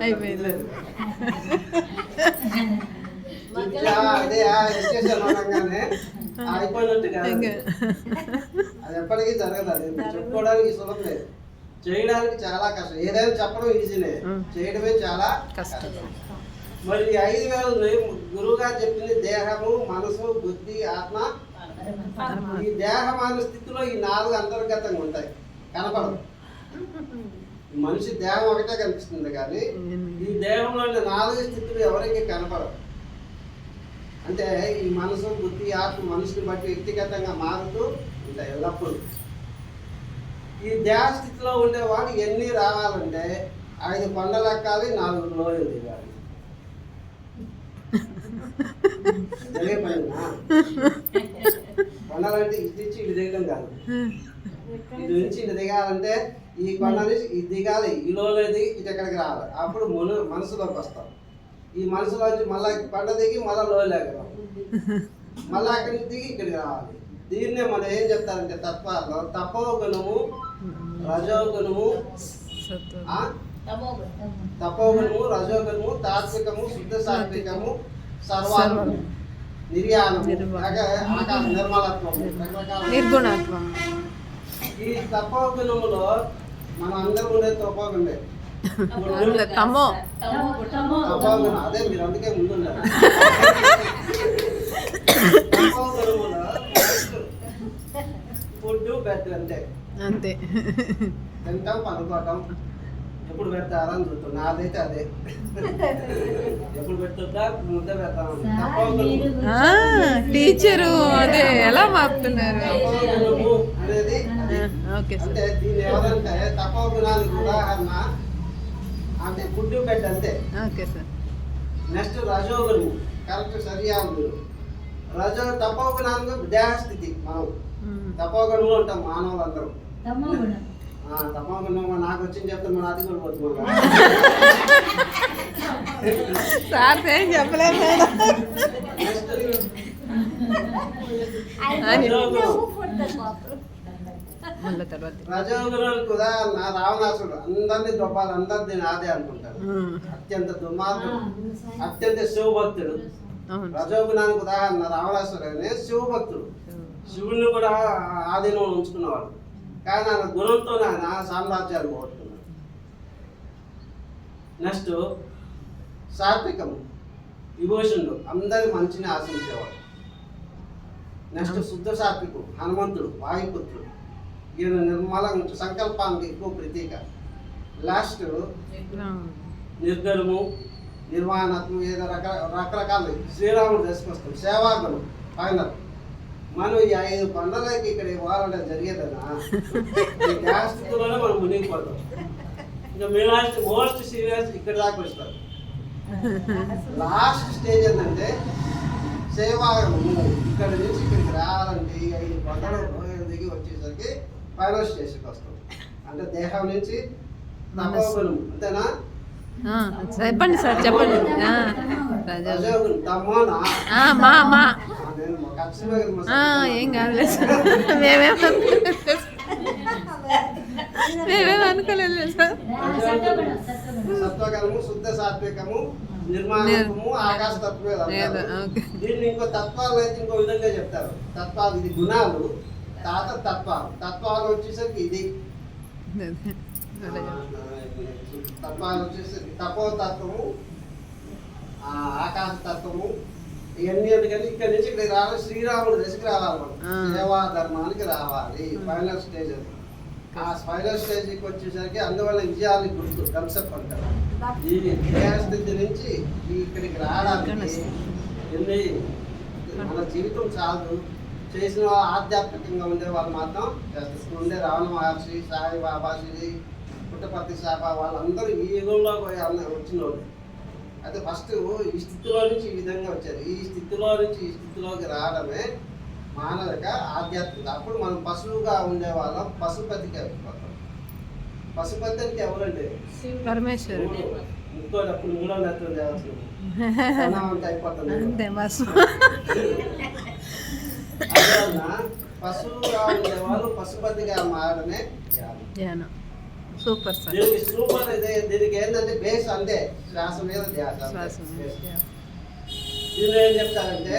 అయిపోయింది. అదే ఎప్పటికీ జరగదు అది. చెప్పుకోవడానికి సులభం లేదు. చేయడానికి చాలా కష్టం. ఏదైనా చెప్పడం ఈజీనే. ఉం. చేయడమే చాలా కష్టం. మరి ఐదు వేలు గురువు గారు చెప్పింది దేహము మనసు బుద్ధి ఆత్మ. ఈ దేహమాన స్థితిలో ఈ నాలుగు అంతర్గతంగా ఉంటాయి. కనపడవు. ఈ మనిషి దేహం ఒకటే కనిపిస్తుంది కానీ ఈ దేహంలోని నాలుగు స్థితులు ఎవరికి కనపడవు. అంటే ఈ మనసు బుద్ధి ఆత్మ మనిషిని బట్టి వ్యక్తిగతంగా మారుతూ ఉంటాయి ఎల్లప్పుడు. ఈ దేహ స్థితిలో ఉండేవాడు ఎన్ని రావాలంటే ఐదు కొండలు ఎక్కాలి నాలుగు లోయలు దిగాలి. కొండలంటే ఇది ఇచ్చి ఇది దిగడం కాదు. ఇది నుంచి ఇది దిగాలంటే ఈ కొండ నుంచి ఇది దిగాలి ఈ లోలో దిగి ఇది ఎక్కడికి రావాలి. అప్పుడు మన మనసులోకి వస్తాం. ఈ మనసులోంచి మళ్ళీ కొండ దిగి మళ్ళీ లోయలోకి రావాలి. మళ్ళీ అక్కడి నుంచి దిగి ఇక్కడికి రావాలి. దీన్నే మనం ఏం చెప్తారంటే తత్వాల్లో తపో గుణము రజోగుణము? తపోగుణము రజోగుణము తాత్వికము శుద్ధ సాత్వికము సర్వాత్మము సర్వం. నిర్యాణము ఆకాశ నిర్మలత్వము రకరకాల నిర్గుణాత్వం. ఈ తపోగుణములో మనం అందరం ఉండే తపోగుండే తమో. తపోగుణం అదే మీరు అందుకే ముందున్నారు. ఫుడ్ బెడ్ అంతే. అంతే. తింటాం పనుకోవటం ఎప్పుడు పెడతారా అని చూస్తాం నాదైతే అదే. ఎప్పుడు పెడుతుందా ముద్ద పెడతాం తపోగుణము ఆ, టీచరు అదే ఎలా మాపుతున్నారు అనేది. Okay sir. అంటే దీని ఎవరంటే తపో గుణానికి ఉదాహరణ అంటే ఫుడ్ బెడ్ అంతే. Okay sir. నెక్స్ట్ రజోగుణము కరెక్ట్ సరియాదు రజో తపో గుణానికి దేహస్థితి మనం. తపో గుణంలో ఉంటాం మానవులందరం. నాకు వచ్చింది అది కూడా సార్ ఏం చెప్పలేదు మళ్ళీ తర్వాత. ఉదాహరణ రావణాసుడు అందరినీ దొబ్బాలి అందరినీ నాదే అనుకుంటారు. అత్యంత దుర్మార్గుడు అత్యంత శివభక్తుడు. రజోగుణానికి ఉదాహరణ రావణాసుడు అనే శివభక్తుడు. శివుణ్ణి కూడా ఆధీనంలో ఉంచుకున్నవాడు. కానీ ఆయన గుణంతో ఆయన సామ్రాజ్యాన్ని పోగొట్టుకున్నాడు నెక్స్ట్. సాత్వికము విభూషణుడు అందరి మంచిని ఆశించేవాడు. నెక్స్ట్ శుద్ధ సాత్వికుడు హనుమంతుడు వాయుపుత్రుడు. ఈయన నిర్మలంగా సంకల్పానికి ఎక్కువ ప్రతీక. లాస్ట్ నిర్గలము నిర్వాణత్వం ఏదో రక రకరకాల. శ్రీరాముడు దశకొస్తాం సేవాగుణం ఫైనల్. మనం ఈ ఐదు పండుగలకి ఇక్కడ ఇవ్వాలంటే జరిగేదన్నా ఈ గ్యాస్ స్థితిలోనే మనం మునిగిపోతాం ఇంకా మీ లాస్ట్ మోస్ట్ సీరియస్ ఇక్కడ దాకా వస్తారు. లాస్ట్ స్టేజ్ ఏంటంటే సేవాగుణం ఇక్కడ నుంచి ఇక్కడికి రావాలంటే ఈ ఐదు పండుగలు దిగి వచ్చేసరికి ఫైనల్ స్టేజ్కి వస్తాం. అంటే దేహం నుంచి తపోగుణం అంతేనా? ఆ, చెప్పండి సార్ చెప్పండి. ఆ, రాజా రజోగుణం తమోనా ఏం కాదులే. సార్ మేమేం మేమేం అనుకోలేదు సార్ సత్వగలము శుద్ధ సాత్వికము నిర్మాణము ఆకాశ తత్వమే. ఓకే. దీన్ని ఇంకో తత్వాలు అయితే ఇంకో విధంగా చెప్తారు. తత్వాలు ఇది గుణాలు తాత తత్వాలు. తత్వాలు వచ్చేసరికి ఇది. తత్వాలు వచ్చేసరికి తపోతత్వము ఆ, ఆకాశ తత్వము ఇవన్నీ ఎందుకంటే ఇక్కడ నుంచి ఇక్కడ రావాలి. శ్రీరాముడు దశకి రావాలి మనం. సేవా ధర్మానికి రావాలి. ఫైనల్ స్టేజ్ అది. ఆ ఫైనల్ స్టేజ్కి వచ్చేసరికి అందువల్ల విజయాన్ని గుర్తు కన్సెప్ట్ అంటారు. ఈ దేహస్థితి నుంచి ఇక్కడికి రావడానికి ఎన్ని మన జీవితం చాలు చేసిన వాళ్ళు ఆధ్యాత్మికంగా ఉండే వాళ్ళు మాత్రం ఉండే రమణ మహర్షి సాయి బాబా శ్రీ పుట్టపర్తి సాబా వాళ్ళందరూ ఈ యుగంలో పోయి వచ్చిన వాళ్ళు. అయితే ఫస్ట్ ఈ స్థితిలో నుంచి ఈ విధంగా వచ్చారు ఈ స్థితిలో నుంచి ఈ స్థితిలోకి రావడమే మానవిక ఆధ్యాత్మిక. అప్పుడు మనం పశువుగా ఉండే వాళ్ళం పశుపతికి వెళ్ళిపోతాం పశుపతి అంటే ఎవరండి? పరమేశ్వరుడు. ఇంకోటి అప్పుడు మూడో నెత్తం అందువలన పశువుగా ఉండే వాళ్ళు పశుపతిగా మారడమే ధ్యానం. Super sir. దీనికి సూపర్ ఇది దీనికి ఏంటంటే బేస్ అంతే. శ్వాస మీద ధ్యాస. దీనిలో ఏం చెప్తారంటే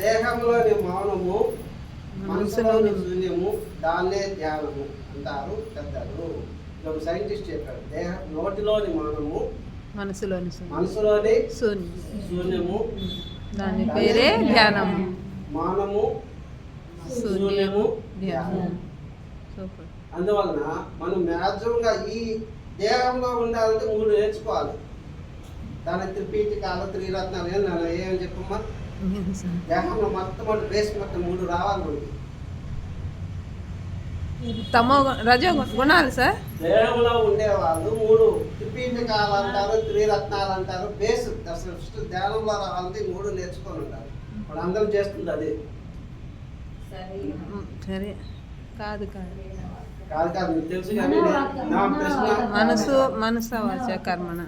దేహంలోని మౌనము మనసులోని శూన్యము దాన్నే ధ్యానము అంటారు పెద్దలు. ఒక సైంటిస్ట్ చెప్పాడు. దేహ నోటిలోని మౌనము మనసులోని. మనసులోని శూన్యం. శూన్యము. దాని పేరే ధ్యానం మౌనము శూన్యము శూన్యము ధ్యానం ధ్యానం సూపర్. అందువలన మనం మ్యాక్సిమంగా ఈ దేహంలో ఉండాలంటే మూడు నేర్చుకోవాలి. దాని త్రిపీఠికాలు త్రిరత్నాలు ఏం నాన్న ఏమని చెప్పమ్మా? దేహంలో మొత్తం అంటే బేస్ మొత్తం మూడు రావాలి మనకి. తమో రజో గుణాలు సార్? దేహంలో ఉండేవాళ్ళు మూడు త్రిపీఠికాలు అంటారు త్రిరత్నాలు అంటారు బేస్ అసలు ఫస్ట్ ధ్యానంలో రావాలంటే మూడు నేర్చుకొని ఉండాలి. మన అందరం చేస్తుంది అది. సరే. కాదు కాదు. మనసు మనసు వాచ కర్మణ.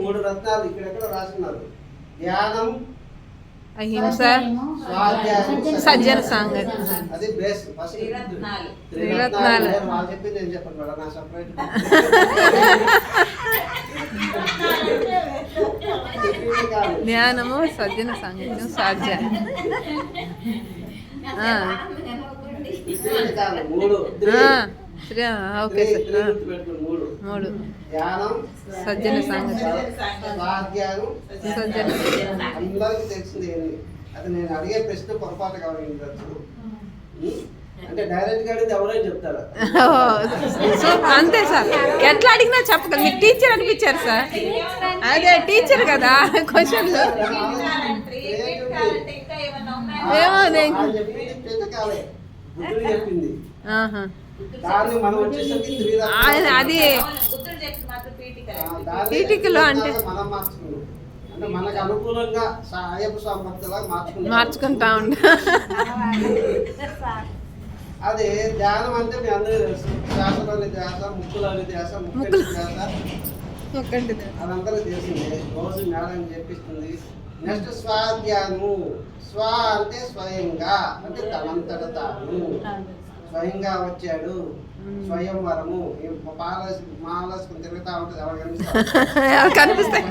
మూడు రత్నాలు ఇక్కడెక్కడ రాస్తున్నారు. ధ్యానం అహింస సజ్జన సాంగత్యం. అది బేస్ ఫస్ట్ త్రిరత్నాలు. త్రిరత్నాలు. నేను వాళ్ళు చెప్పింది నేను చెప్పను మేడం నా సపరేట్ ధ్యానము సజ్జన సాంగత్యం సాధ్య ఓకే సార్ మూడు సజ్జన సాంగత్యం స్వాధ్యాయం సజ్జన అందరికి తెలిసింది ఏంటి అది నేను అడిగే ప్రశ్న పొరపాటు అంటే డైరెక్ట్గా అడిగితే ఎవరైనా చెప్తారా అంతే సార్ ఎట్లా అడిగినా చెప్పగలరు మీరు టీచర్ అనిపించారు సార్ అదే టీచర్ కదా క్వశ్చన్లు ఏమో అది పీఠికలు అంటే- మనకు అనుకూలంగా అయ్యప్ప స్వామి మార్చుకుంటాం ఉండ. అది ధ్యానం అంటే మీ అందరూ తెలుసు. శ్వాసలోని ధ్యాస ముక్కులోని ధ్యాస ముక్కటి. ధ్యాస. అదందరికీ తెలిసిందే రోజు మేడం చెప్పిస్తుంది నెక్స్ట్ స్వాధ్యానము స్వ అంటే స్వయంగా అంటే తనంతట తాను స్వయంగా వచ్చాడు స్వయంవరము ఈ పాల మాలసుకుని తిరుగుతా ఉంటుంది ఎవరు కనిపిస్తాయి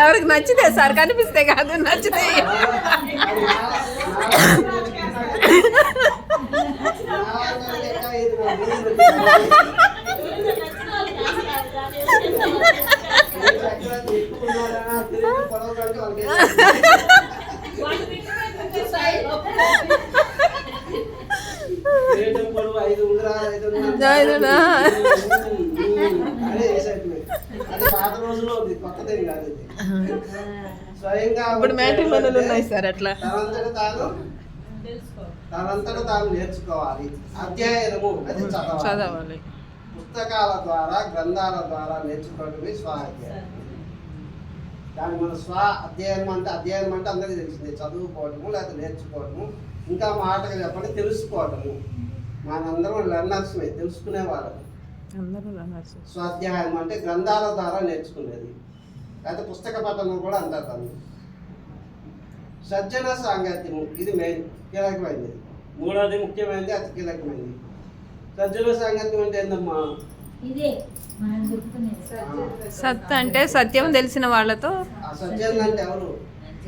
ఎవరికి నచ్చితే సార్ కనిపిస్తే కాదు నచ్చితే అది మాల- మాల లెక్క ఇది నా వీధిలో ఏ చక్రాలు ఎక్కువ ఉన్నారా? తిరిగి పొడవు కంటే వాళ్ళకి రేటు పొడవు ఐదు ఉంగరాలు, ఐదు ఉంగరాలు. ఐదునా? అదే excitement. అది పాత రోజుల్లో ఉంది కొత్తదేం కాదు ఇది స్వయంగా ఇప్పుడు మ్యాట్రిమోనీలు ఉన్నాయి సార్ అట్లా. తనంతట తాను నేర్చుకోవాలి. అధ్యయనము అది చదవాలి. పుస్తకాల ద్వారా గ్రంథాల ద్వారా నేర్చుకోవడమే స్వాధ్యాయం. దాని మన స్వ అధ్యయనం అంటే అధ్యయనం అంటే అందరికీ తెలిసింది. చదువుకోవటము లేకపోతే నేర్చుకోవటము ఇంకా మాటగా చెప్పండి తెలుసుకోవటము. మనందరం లెర్నర్స్మే తెలుసుకునే వాళ్ళం. అందరూ రన్నర్స్. స్వాధ్యాయం అంటే గ్రంథాల ద్వారా నేర్చుకునేది. లేకపోతే పుస్తక పఠనం కూడా అంటారు దాన్ని. సజ్జన సాంగత్యము ఇది మెయిన్ కీలకమైనది. మూడోది ముఖ్యమైనది అతి కీలకమైనది. సజ్జన సాంగత్యం అంటే ఏందమ్మా? ఇదే మనం చెప్పుకునేది. సత్ అంటే సత్యం తెలిసిన వాళ్ళతో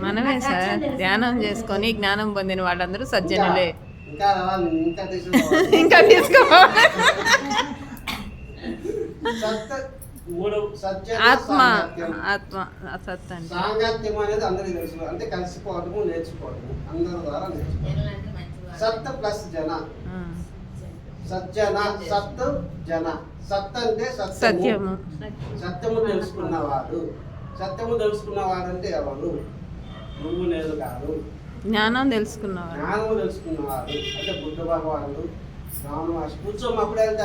మనమే సార్. ధ్యానం చేసుకొని జ్ఞానం పొందిన వాళ్ళందరూ సజ్జనులే. ఇంకా తీసుకోవాలి సజ్జన ఆత్మ. ఆత్మ సత్ అంటే. సాంగత్యం అనేది అందరికీ తెలుసు. అంటే కలిసిపోవటము నేర్చుకోవటము అందరి ద్వారా నేర్చుకోవటం సత్ ప్లస్ జన. సజ్జన సత్ జన. సత్ అంటే సత్యము. సత్యము తెలుసుకున్నవాడు. సత్యము తెలుసుకున్నవాడు అంటే ఎవరు నువ్వు నేను కాదు. జ్ఞానం తెలుసుకున్నవాడు. జ్ఞానము తెలుసుకున్నవాడు. అంటే బుద్ధ భగవానుడు. రావణ మహర్షి కూర్చోమ్మ అప్పుడే వెళ్తే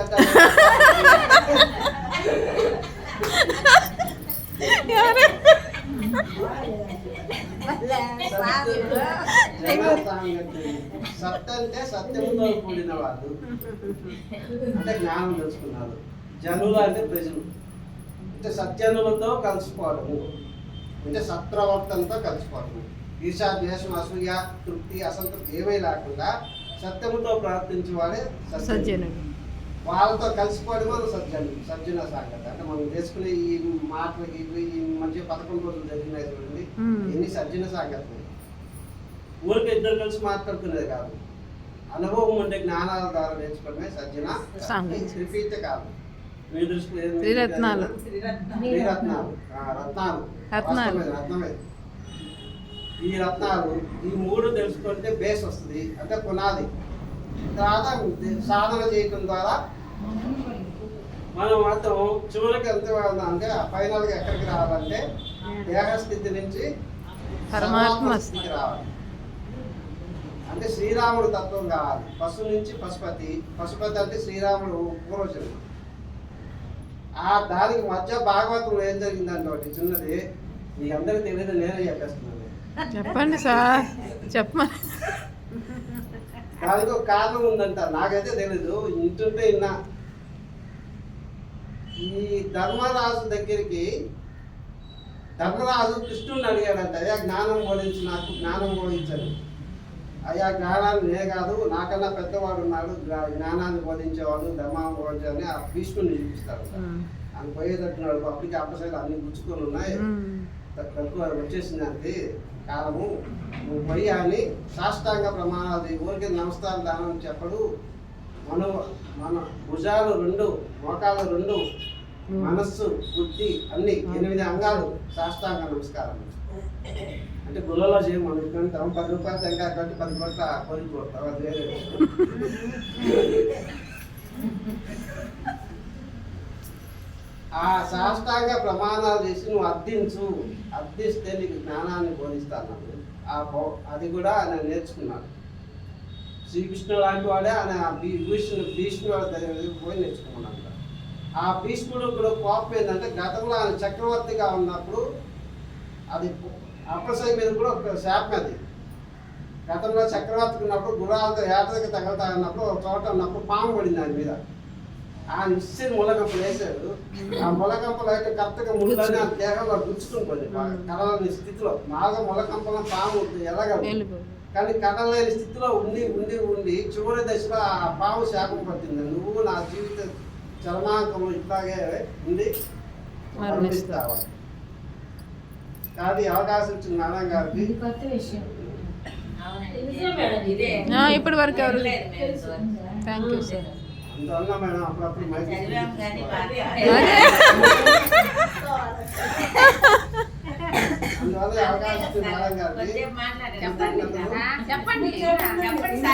ఎవరు? సత్ అంటే సత్యముతో కూడిన వాడు అంటే జ్ఞానం తెలుసుకున్నారు. జనులు అంటే ప్రజలు. అంటే సత్యనులతో కలిసిపోవడము. అంటే సత్ప్రవర్తనతో కలిసిపోవడము. ఈశా ద్వేషం అసూయ తృప్తి అసంతృప్తి ఏమీ లేకుండా సత్యముతో ప్రవర్తించేవాడే సజ్జనుడు సజ్జనుడు వాళ్ళతో కలిసిపోవడం మనం సజ్జను సజ్జన సాగత. అంటే మనం చేసుకునే ఈ మాటలకి ఈ మంచి పదకొండు రోజులు జరిగినాయి ఎన్ని సజ్జన సాగతం ఊరికి ఇద్దరు కలిసి మాట్లాడుకునేది కాదు. అనుభవం ఉండే జ్ఞానాల ద్వారా నేర్చుకోవడమే సజ్జన. త్రిపీఠ కాదు. మీ త్రిరత్నాలు. రత్నాలు. రత్నాలు. రత్నమే. ఈ రత్నాలు ఈ మూడు తెలుసుకుంటే బేస్ వస్తుంది. అంటే పునాది. తర్వాత సాధన చేయటం ద్వారా మనం మాత్రం చివరికి ఎంత వెళ్దాం అంటే ఫైనల్గా ఎక్కడికి రావాలంటే దేహస్థితి నుంచి పరమాత్మ. అంటే శ్రీరాముడు తత్వం కావాలి పశు నుంచి పశుపతి. పశుపతి అంటే శ్రీరాముడు పూర్వజన్మ ఆ దానికి మధ్య భాగవతంలో ఏం జరిగిందంటే ఒకటి చిన్నది. మీకు అందరికీ తెలియదు నేనే చెప్పేస్తున్నాను. చెప్పండి సార్. చెప్పమని. దానికి ఒక కారణం ఉందంట. నాకైతే తెలీదు. ఇంటుంటే ఇన్నా ఈ ధర్మరాజు దగ్గరికి ధర్మరాజు కృష్ణుని అడిగాడంట అయ్యా జ్ఞానం బోధించి నాకు జ్ఞానం బోధించను. అయ్యా జ్ఞానాన్ని నే కాదు నాకన్నా పెద్దవాడు ఉన్నాడు జ్ఞా- జ్ఞానాన్ని బోధించేవాడు ధర్మాన్ని బోధించాలని ఆ భీష్ముని చూపిస్తాడు. ఆయన పోయేటట్టున్నాడు అప్పటికి అప్పసైడ్ అన్ని గుచ్చుకొని ఉన్నాయి. తక్కువ వచ్చేసింది అంతే కాలము నువ్వు పోయి అని సాష్టాంగ ప్రమాణాలు ఊరికి నమస్కారం దానం చెప్పడు. మన మన భుజాలు రెండు మోకాలు రెండు మనస్సు బుద్ధి అన్ని ఎనిమిది అంగాలు సాష్టాంగ నమస్కారం. అంటే గుళ్ళలో చేయం మనం ఇక్కడ పది రూపాయలు టెంకాయ కట్టి పది కోట్ల కోరికోతాం అది వేరే. ఆ సాష్టాంగ ప్రమాణాలు చేసి నువ్వు అర్థించు. అర్థిస్తే నీకు జ్ఞానాన్ని బోధిస్తాను ఆ అది కూడా ఆయన నేర్చుకున్నాడు. శ్రీకృష్ణుడు లాంటి వాడే ఆయన ఆ భీ- భీష్ముడు భీష్ముడు వాడి దగ్గరికి పోయి నేర్చుకున్నాడు ఆ భీష్ముడు కూడా కోపం ఏంటంటే గతంలో ఆయన చక్రవర్తిగా ఉన్నప్పుడు అది అప్పసై మీద కూడా ఒక శాపం అది. గతంలో చక్రవర్తికి ఉన్నప్పుడు గుర్రాలతో యాత్రకి తగలుతా ఉన్నప్పుడు ఒక చోట ఉన్నప్పుడు పాము పడింది ఆయన మీద. ఆయన ఇచ్చిన ములకంపలు వేసాడు ఆ ములకంపలు అయితే కరెక్ట్గా ముళ్ళని ఆ దేహంలో గుచ్చుకుని పోయింది. కలలని స్థితిలో. బాగా ములకంపల పాము వెళ్ళిపోయి కానీ కదలలేని స్థితిలో ఉండి ఉండి ఉండి చివరి దశలో ఆ పాము శాపం పట్టింది. నువ్వు నా జీవిత చలనాంకము ఇట్లాగే ఉండి మరణిస్తావా కాదు ఈ అవకాశం ఇచ్చిన నారాయణ గారికి ఇది కొత్త విషయం. ఇప్పటి వరకు ఎవరు? లేదు మేము ఇంతవరకు. థ్యాంక్ యూ సార్ అందువల్ల మేడం అప్పుడప్పుడు కానీ. అందువల్ల అవకాశం ఇచ్చిన గారికి చెప్పండి.